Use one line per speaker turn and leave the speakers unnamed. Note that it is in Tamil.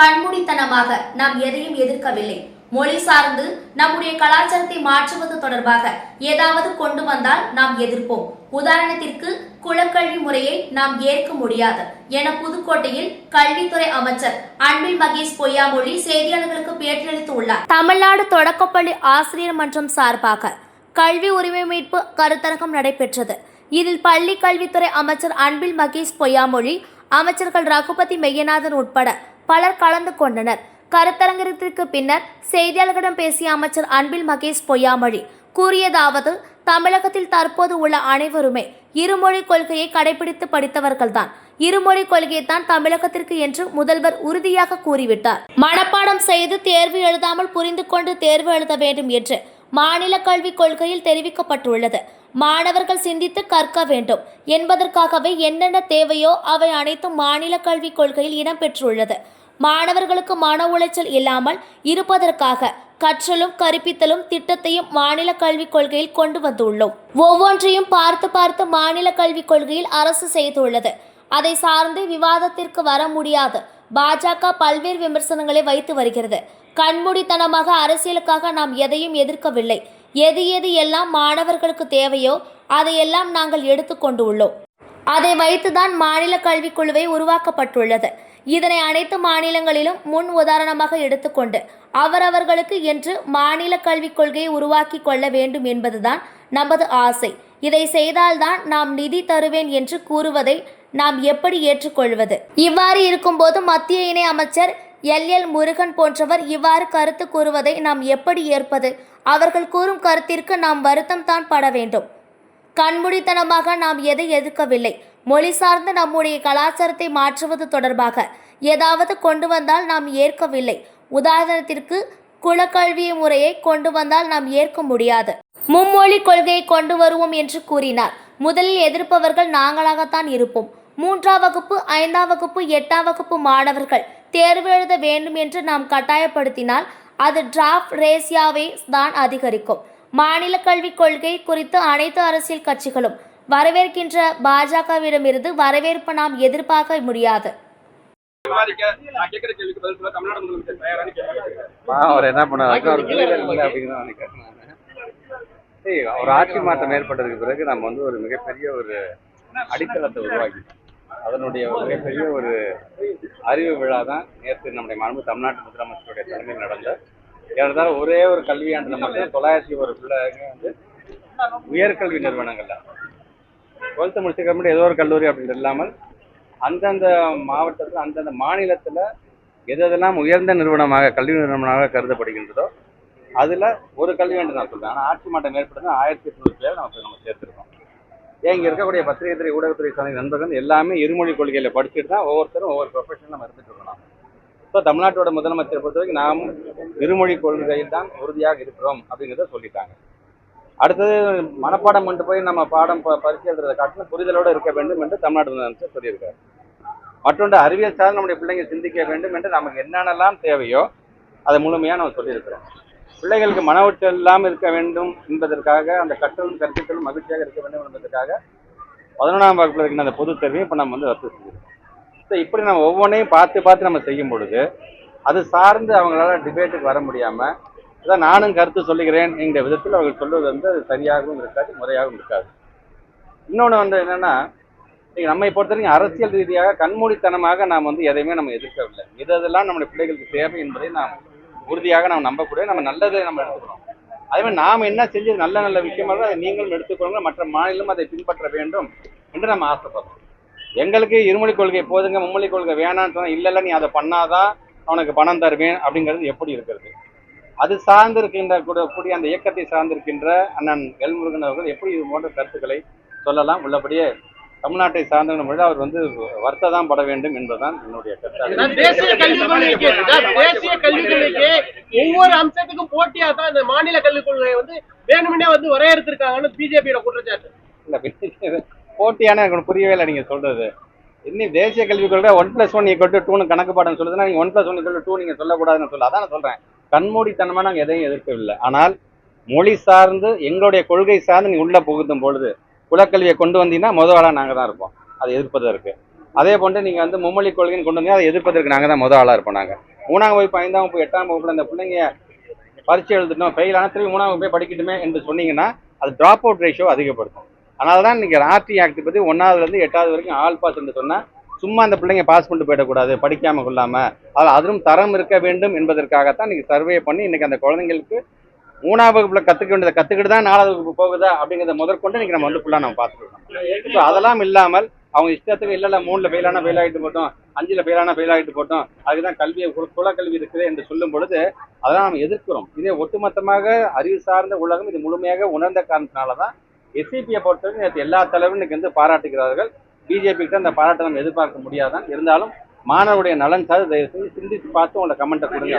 கண்மூடித்தனமாக நாம் எதையும் எதிர்க்கவில்லை. மொழி சார்ந்து நம்முடைய கலாச்சாரத்தை மாற்றுவது தொடர்பாக ஏதாவது கொண்டு வந்தால் நாம் எதிர்ப்போம். உதாரணத்திற்கு குலக்கல்வி முறையை நாம் ஏற்க முடியாது. என புதுக்கோட்டையில் கல்வித்துறை அமைச்சர் அன்பில் மகேஷ் பொய்யாமொழி செய்தியாளர்களுக்கு பேட்டியளித்து உள்ளார். தமிழ்நாடு தொடக்கப்பள்ளி ஆசிரியர் மன்றம் சார்பாக கல்வி உரிமை மீட்பு கருத்தரங்கம் நடைபெற்றது. இதில் பள்ளி கல்வித்துறை அமைச்சர் அன்பில் மகேஷ் பொய்யாமொழி அமைச்சர்கள் ரகுபதி மெய்யநாதன் உட்பட பலர் கலந்து கொண்டனர். கருத்தரங்கத்திற்கு பின்னர் செய்தியாளர்களிடம் பேசிய அமைச்சர் அன்பில் மகேஷ் பொய்யாமொழி கூறியதாவது தமிழகத்தில் தற்போது உள்ள அனைவருமே இருமொழி கொள்கையை கடைபிடித்து படித்தவர்கள்தான். இருமொழி கொள்கையைத்தான் தமிழகத்திற்கு என்று முதல்வர் உறுதியாக கூறிவிட்டார். மனப்பாடம் செய்து தேர்வு எழுதாமல் புரிந்து கொண்டு தேர்வு எழுத வேண்டும் என்று மாநில கல்விக் கொள்கையில் தெரிவிக்கப்பட்டுள்ளது. மாணவர்கள் சிந்தித்து கற்க வேண்டும். என்பதற்காகவே என்னென்ன தேவையோ அவை அனைத்தும் மாநில கல்விக் கொள்கையில் இடம்பெற்றுள்ளது மாணவர்களுக்கு மன உளைச்சல் இல்லாமல் இருப்பதற்காக கற்றலும் கற்பித்தலும் திட்டத்தையும் மாநில கல்விக் கொள்கையில் கொண்டு வந்துள்ளோம். ஒவ்வொன்றையும் பார்த்து பார்த்து மாநில கல்விக் கொள்கையில் அரசு செய்துள்ளது. அதை சார்ந்து விவாதத்திற்கு வர முடியாது. பாஜக பல்வேறு விமர்சனங்களை வைத்து வருகிறது. கண்மூடித்தனமாக அரசியலுக்காக நாம் எதையும் எதிர்க்கவில்லை. எது எது எல்லாம் மாணவர்களுக்கு தேவையோ அதையெல்லாம் நாங்கள் எடுத்துக்கொண்டு உள்ளோம் அதை வைத்துதான் மாநில கல்விக் குழுவை உருவாக்கப்பட்டுள்ளது. இதனை அனைத்து மாநிலங்களிலும் முன் உதாரணமாக எடுத்துக்கொண்டு அவரவர்களுக்கு என்று மாநில கல்விக் கொள்கையை உருவாக்கி கொள்ள வேண்டும் என்பதுதான் நமது ஆசை. இதை செய்தால்தான் நாம் நிதி தருவேன் என்று கூறுவதை நாம் எப்படி ஏற்றுக்கொள்வது? இவ்வாறு இருக்கும்போது மத்திய இணை அமைச்சர் எல் எல் முருகன் போன்றவர் இவ்வாறு கருத்து கூறுவதை நாம் எப்படி ஏற்பது? அவர்கள் கூறும் கருத்திற்கு நாம் வருத்தம் தான் பட வேண்டும். கண்மூடித்தனமாக நாம் எதை எதிர்க்கவில்லை. மொழி சார்ந்து நம்முடைய கலாச்சாரத்தை மாற்றுவது தொடர்பாக ஏதாவது கொண்டு வந்தால் நாம் ஏற்கவில்லை. உதாரணத்திற்கு குலக்கல்வி முறையை கொண்டு வந்தால் நாம் ஏற்க முடியாது. மும்மொழி கொள்கையை கொண்டு வருவோம் என்று கூறினார். முதலில் எதிர்ப்பவர்கள் நாங்களாகத்தான் இருப்போம். மூன்றாம் வகுப்பு ஐந்தாம் வகுப்பு எட்டாம் வகுப்பு மாணவர்கள் தேர்வு எழுத வேண்டும் என்று நாம் கட்டாயப்படுத்தினால் அது டிராஃப்ட் ரேசியாவை தான் அதிகரிக்கும். மாநில கல்விக் கொள்கை குறித்து அனைத்து அரசியல் கட்சிகளும் வரவேற்கின்ற பாஜகவிடமிருந்து வரவேற்பு நாம் எதிர்பார்க்க முடியாது.
அவர் என்ன பண்ணாரு? ஒரு ஆட்சி மாற்றம் ஏற்பட்டதுக்கு பிறகு நம்ம வந்து ஒரு மிகப்பெரிய ஒரு அடித்தளத்தை உருவாக்கி அதனுடைய மிகப்பெரிய ஒரு அறிவு விழா தான் நேற்று நம்முடைய மரபு தமிழ்நாட்டு முதலமைச்சருடைய தலைமையில் நடந்த. ஏறத்தாழ ஒரே ஒரு கல்வியாண்டில் மட்டும் தொள்ளாயிரத்தி ஒரு பிள்ளைங்க வந்து உயர்கல்வி நிறுவனங்கள்ல. டுவெல்த்து முடிச்சதுக்கப்புறம் ஏதோ ஒரு கல்லூரி அப்படின்னு இல்லாமல் அந்தந்த மாவட்டத்தில் அந்தந்த மாநிலத்தில் எது எதெல்லாம் உயர்ந்த நிறுவனமாக கல்வி நிறுவனமாக கருதப்படுகின்றதோ அதில் ஒரு கல்வி என்று நான் சொல்கிறேன் ஆனால் ஆட்சி மாற்றம் ஏற்பட்டது ஆயிரத்தி எட்நூறு பேர் நம்ம நம்ம சேர்த்துருக்கோம். இங்கே இருக்கக்கூடிய பத்திரிகை துறை ஊடகத்துறை சார்ந்த நண்பர்கள் எல்லாமே இருமொழி கொள்கையில் படிச்சுட்டு தான் ஒவ்வொருத்தரும் ஒவ்வொரு ப்ரொஃபஷன் நம்ம இருந்துட்டு இருக்கோம் ஸோ தமிழ்நாட்டோட முதலமைச்சரை பொறுத்தவரைக்கும் நாம் இருமொழி கொள்கையில் தான் உறுதியாக இருக்கிறோம் அப்படிங்கிறத சொல்லிட்டாங்க. அடுத்தது மனப்பாடம் கொண்டு போய் நம்ம பாடம் ப- பரிசு எழுதுறதை காட்டிலும் புரிதலோடு இருக்க வேண்டும் என்று தமிழ்நாடு முதலமைச்சர் சொல்லியிருக்காரு. மற்றொன்று அறிவியல் சார்ந்து நம்முடைய பிள்ளைங்க சிந்திக்க வேண்டும் என்று நமக்கு என்னென்னலாம் தேவையோ அதை முழுமையாக நம்ம சொல்லியிருக்கிறோம். பிள்ளைகளுக்கு மன உளைச்சல் இல்லாமல் இருக்க வேண்டும் என்பதற்காக அந்த கற்றலும் கற்பித்தலும் மகிழ்ச்சியாக இருக்க வேண்டும் என்பதற்காக பதினொன்றாம் வகுப்பில் இருக்கின்ற அந்த பொதுத் தேர்வையும் இப்போ நம்ம வந்து ரத்து செஞ்சிருக்கோம் ஸோ இப்படி நம்ம ஒவ்வொன்றையும் பார்த்து பார்த்து நம்ம செய்யும் பொழுது அது சார்ந்து அவங்களால டிபேட்டுக்கு வர முடியாமல் அதான் நானும் கருத்து சொல்லுகிறேன் என்கிற விதத்தில் அவர்கள் சொல்வது வந்து அது சரியாகவும் இருக்காது முறையாகவும் இருக்காது. இன்னொன்று வந்து என்னென்னா நீங்கள் நம்மை பொறுத்தவரைக்கும் அரசியல் ரீதியாக கண்மூடித்தனமாக நாம் வந்து எதையுமே நம்ம எதிர்க்கவில்லை. எது எதெல்லாம் நம்முடைய பிள்ளைகளுக்கு தேவை என்பதை நாம் உறுதியாக நாம் நம்பக்கூடிய நம்ம நல்லதை நம்ம எடுத்துக்கிறோம் அதே மாதிரி நாம் என்ன செஞ்சது நல்ல நல்ல விஷயமாக அதை நீங்களும் எடுத்துக்கொள்ளுங்க மற்ற மாநிலம் அதை பின்பற்ற வேண்டும் என்று நம்ம ஆசைப்படுறோம். எங்களுக்கு இருமொழி கொள்கை போதுங்க மும்மொழி கொள்கை வேணான்னு சொன்னால் இல்ல நீ அதை பண்ணாதான் அவனுக்கு பணம் தருவேன் அப்படிங்கிறது எப்படி இருக்கிறது? அது சார்ந்திருக்கின்ற கூட- கூடிய அந்த இயக்கத்தை சார்ந்திருக்கின்ற அண்ணன் எல்முருகன் அவர்கள் எப்படி இது போன்ற கருத்துக்களை சொல்லலாம்? உள்ளபடியே தமிழ்நாட்டை சார்ந்த மொழி அவர் வந்து வருத்ததான் பட வேண்டும் என்பதுதான் என்னுடைய கருத்து
நான் தேசிய கல்விக் கொள்கைக்கு நான் தேசிய கல்விக் கொள்கைக்கு ஒவ்வொரு அம்சத்துக்கும் தான் இந்த மாநில கல்விக் கொள்கையை வந்து வேணும்னே வந்து வரையறுத்திருக்காங்கன்னு பிஜேபியோட குற்றச்சாட்டு.
இல்ல போட்டியான எனக்கு புரியவே இல்லை நீங்க சொல்றது. இன்னும் தேசிய கல்விக் கொள்கை ஒன் பிளஸ் ஒன் ஈக்குவல் டூனு கணக்கு பாடம் சொல்லுதுன்னா நீங்க one plus one equal two நீங்க சொல்லக்கூடாதுன்னு சொல்ல. அதான் நான் சொல்றேன். கண்மூடித்தனமா நாங்க எதையும் எதிர்க்கவில்லை ஆனால் மொழி சார்ந்து எங்களுடைய கொள்கை சார்ந்து நீ உள்ள புகுத்தும் பொழுது குலக்கல்வியை கொண்டு வந்தீங்கன்னா முதல் ஆளா நாங்க தான் இருப்போம். அதை எதிர்ப்பதற்கு அதே போன்று நீங்க வந்து மும்மொழி கொள்கைன்னு கொண்டு வந்து அதை எதிர்ப்பதற்கு நாங்க தான் முதல் ஆளா இருப்போம் நாங்கள் மூணாம் வகுப்பு ஐந்தாம் வகுப்பு எட்டாம் வகுப்புல அந்த பிள்ளைங்க பரீட்சை எழுதணும் ஃபெயில் ஆனால் திரும்பி மூணாவது போய் படிக்கட்டுமே என்று சொன்னீங்கன்னா அது ட்ராப் அவுட் ரேஷியோ அதிகப்படுத்தும். அதனால தான் இன்னைக்கு ஆர்டி ஆக்ட் பற்றி ஒன்றாவதுலேருந்து எட்டாவது வரைக்கும் ஆல் பாஸ் என்று சொன்னால் சும்மா அந்த பிள்ளைங்க பாஸ் பண்ணிட்டு போயிடக்கூடாது படிக்காம கொள்ளாமல் அதில் அதிலும் தரம் இருக்க வேண்டும் என்பதற்காகத்தான் இன்னைக்கு சர்வே பண்ணி இன்னைக்கு அந்த குழந்தைங்களுக்கு மூணாவது வகுப்பில் கத்துக்க வேண்டியதை கற்றுக்கிட்டு தான் நாலாவது வகுப்பு போகுதா அப்படிங்கிறத முதற்கொண்டு இன்னைக்கு நம்ம வந்து ஃபுல்லாக நம்ம பார்த்துருக்கோம் ஸோ அதெல்லாம் இல்லாமல் அவங்க இஷ்டத்துக்கு இல்லை இல்ல மூணுல ஃபெயில் ஃபெயில் ஆகிட்டு போட்டோம் அஞ்சில் ஃபெயில் ஃபெயில் ஆகிட்டு போட்டோம் அதுக்குதான் கல்வியை குல- குலக்கல்வி இருக்குது என்று சொல்லும் பொழுது அதெல்லாம் நம்ம எதிர்க்கிறோம். இதே ஒட்டுமொத்தமாக அறிவு சார்ந்த உலகம் இது முழுமையாக உணர்ந்த காரணத்தினால தான் எஸ்சிபியை பொறுத்தவரைக்கும் நேற்று எல்லா தலைவரும் இன்னைக்கு வந்து பாராட்டுகிறார்கள். பிஜேபிக்கு தான் அந்த பாராட்டை நம்ம எதிர்பார்க்க முடியாதான். இருந்தாலும் மாணவருடைய நலன் சார் தயவு செஞ்சு சிந்தித்து பார்த்து உங்களோட கமெண்ட்டை கொடுங்க.